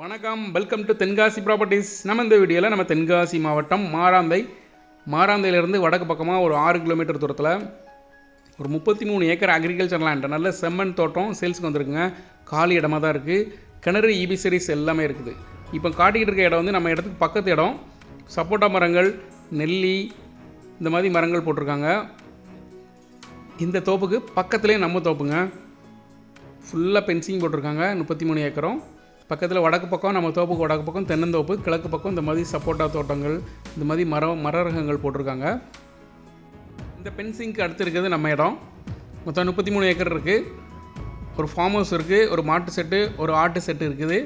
வணக்கம். Welcome to Tenkasi properties நம்ம இந்த வீடியோவில் நம்ம தென்காசி மாவட்டம் மாராந்தை மாராந்தையிலேருந்து வடக்கு பக்கமாக ஒரு ஆறு கிலோமீட்டர் தூரத்தில் ஒரு முப்பத்தி மூணு ஏக்கர் அக்ரிகல்ச்சர் லேண்ட் நல்ல செம்மண் தோட்டம் சேல்ஸுக்கு வந்திருக்குங்க. காலி இடமா தான் இருக்குது கிணறு இபி சீரிஸ் எல்லாமே இருக்குது. இப்போ காட்டிக்கிட்டு இருக்க இடம் வந்து நம்ம இடத்துக்கு பக்கத்து இடம். சப்போட்டா மரங்கள் நெல்லி இந்த மாதிரி மரங்கள் போட்டிருக்காங்க. இந்த தோப்புக்கு பக்கத்துலேயே நம்ம தோப்புங்க. ஃபுல்லாக பென்சிங் போட்டிருக்காங்க. முப்பத்தி மூணு ஏக்கரும். பக்கத்தில் வடக்கு பக்கம் நம்ம தோப்புக்கு வடக்கு பக்கம் தென்னந்தோப்பு கிழக்கு பக்கம் இந்த மாதிரி சப்போட்டா தோட்டங்கள் இந்த மாதிரி மரம் மர ரகங்கள் போட்டிருக்காங்க. இந்த பென்சிங்க்கு அடுத்து இருக்கிறது நம்ம இடம். மொத்தம் முப்பத்தி மூணு ஏக்கர் இருக்குது ஒரு ஃபார்ம் ஹவுஸ் இருக்குது ஒரு மாட்டு செட்டு ஒரு ஆட்டு செட்டு இருக்குது.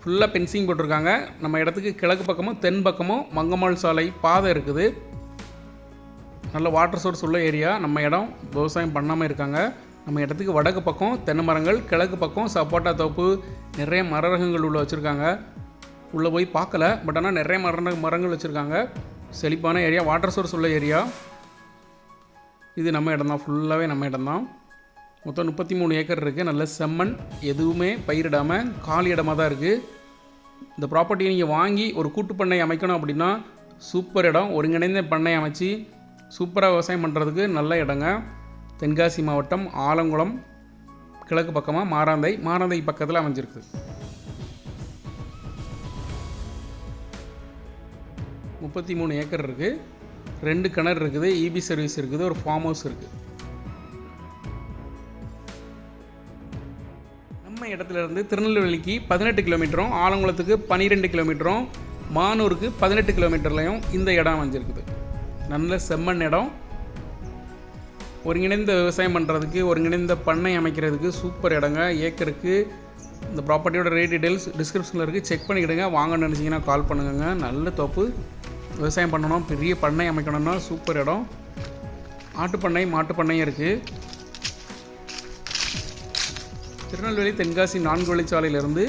ஃபுல்லாக பென்சிங் போட்டிருக்காங்க. நம்ம இடத்துக்கு கிழக்கு பக்கமும் தென் பக்கமும் மங்கம்மாள் சாலை பாதை இருக்குது. நல்ல வாட்டர் சோர்ஸ் உள்ள ஏரியா நம்ம இடம் விவசாயம் பண்ணாமல் இருக்காங்க. நம்ம இடத்துக்கு வடக்கு பக்கம் தென்னை மரங்கள் கிழக்கு பக்கம் சப்போட்டா தோப்பு நிறைய மர ரகங்கள் உள்ள வச்சுருக்காங்க. உள்ளே போய் பார்க்கல பட் ஆனால் நிறைய மர மரங்கள் வச்சுருக்காங்க. செழிப்பான ஏரியா வாட்டர் சோர்ஸ் உள்ள ஏரியா. இது நம்ம இடம் தான் ஃபுல்லாகவே நம்ம இடம் தான் மொத்தம் முப்பத்தி மூணு ஏக்கர் இருக்குது நல்ல செம்மண் எதுவுமே பயிரிடாமல் காலி இடமா தான் இருக்குது இந்த ப்ராப்பர்ட்டியை நீங்கள் வாங்கி ஒரு கூட்டு பண்ணை அமைக்கணும் அப்படின்னா சூப்பர் இடம். ஒருங்கிணைந்த பண்ணை அமைச்சு சூப்பராக விவசாயம் பண்ணுறதுக்கு நல்ல இடங்க. தென்காசி மாவட்டம் ஆலங்குளம் கிழக்கு பக்கமாக மாராந்தை மாராந்தை பக்கத்தில் அமைஞ்சிருக்கு. முப்பத்தி மூணு ஏக்கர் இருக்குது ரெண்டு கிணறு இருக்குது. இபி சர்வீஸ் இருக்குது. ஒரு ஃபார்ம் ஹவுஸ் இருக்குது நம்ம இடத்துலேருந்து திருநெல்வேலிக்கு பதினெட்டு கிலோமீட்டரும் ஆலங்குளத்துக்கு பன்னிரெண்டு கிலோமீட்டரும் மானூருக்கு பதினெட்டு கிலோமீட்டர்லையும் இந்த இடம் அமைஞ்சிருக்குது. நல்ல செம்மண் இடம். ஒருங்கிணைந்த விவசாயம் பண்ணுறதுக்கு ஒருங்கிணைந்த பண்ணை அமைக்கிறதுக்கு சூப்பர் இடங்க. ஏக்கருக்கு இந்த ப்ராப்பர்ட்டியோட ரேட் டீடைல்ஸ் டிஸ்கிரிப்ஷனில் இருக்குது செக் பண்ணிக்கிடுங்க. வாங்கன்னு நினச்சிங்கன்னா கால் பண்ணுங்க நல்ல தோப்பு. விவசாயம் பண்ணணும். பெரிய பண்ணை அமைக்கணும்னா சூப்பர் இடம். ஆட்டுப்பண்ணை மாட்டுப்பண்ணையும் இருக்குது திருநெல்வேலி தென்காசி நான்கு வழிச்சாலையிலேருந்து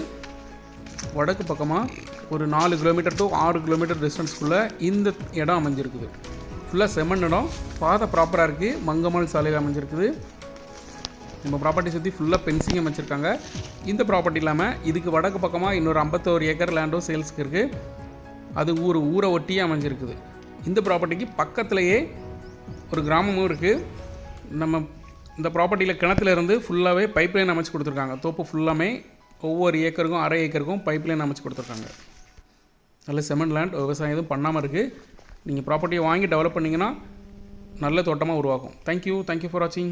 வடக்கு பக்கமாக ஒரு நாலு கிலோமீட்டர் டு ஆறு கிலோமீட்டர் டிஸ்டன்ஸ்குள்ளே இந்த இடம் அமைஞ்சிருக்குது. ஃபுல்லாக செம்மண் இடம். பாதை ப்ராப்பராக இருக்குது மங்கம்மாள் சாலையில் அமைஞ்சிருக்குது. நம்ம ப்ராப்பர்ட்டி சுற்றி ஃபுல்லாக பென்சிங் அமைச்சிருக்காங்க இந்த ப்ராப்பர்ட்டி இல்லாமல் இதுக்கு வடக்கு பக்கமாக இன்னொரு ஐம்பத்தோரு ஏக்கர் லேண்டும் சேல்ஸ்க்கு இருக்குது அது ஊர் ஊரை ஒட்டியே அமைஞ்சிருக்குது. இந்த ப்ராப்பர்ட்டிக்கு பக்கத்துலேயே ஒரு கிராமமும் இருக்குது நம்ம இந்த ப்ராப்பர்ட்டியில் கிணத்துல இருந்து ஃபுல்லாகவே பைப் லைன் அமைச்சு கொடுத்துருக்காங்க. தோப்பு ஃபுல்லாமே ஒவ்வொரு ஏக்கருக்கும் அரை ஏக்கருக்கும் பைப் லைன் அமைச்சு கொடுத்துருக்காங்க. நல்ல செமன் லேண்ட் விவசாயம் எதுவும் பண்ணாமல் இருக்குது நீங்கள் ப்ராப்பர்ட்டியை வாங்கி டெவலப் பண்ணிங்கன்னா நல்ல தோட்டமாக உருவாகும். தேங்க்யூ தேங்க்யூ ஃபார் வாட்சிங்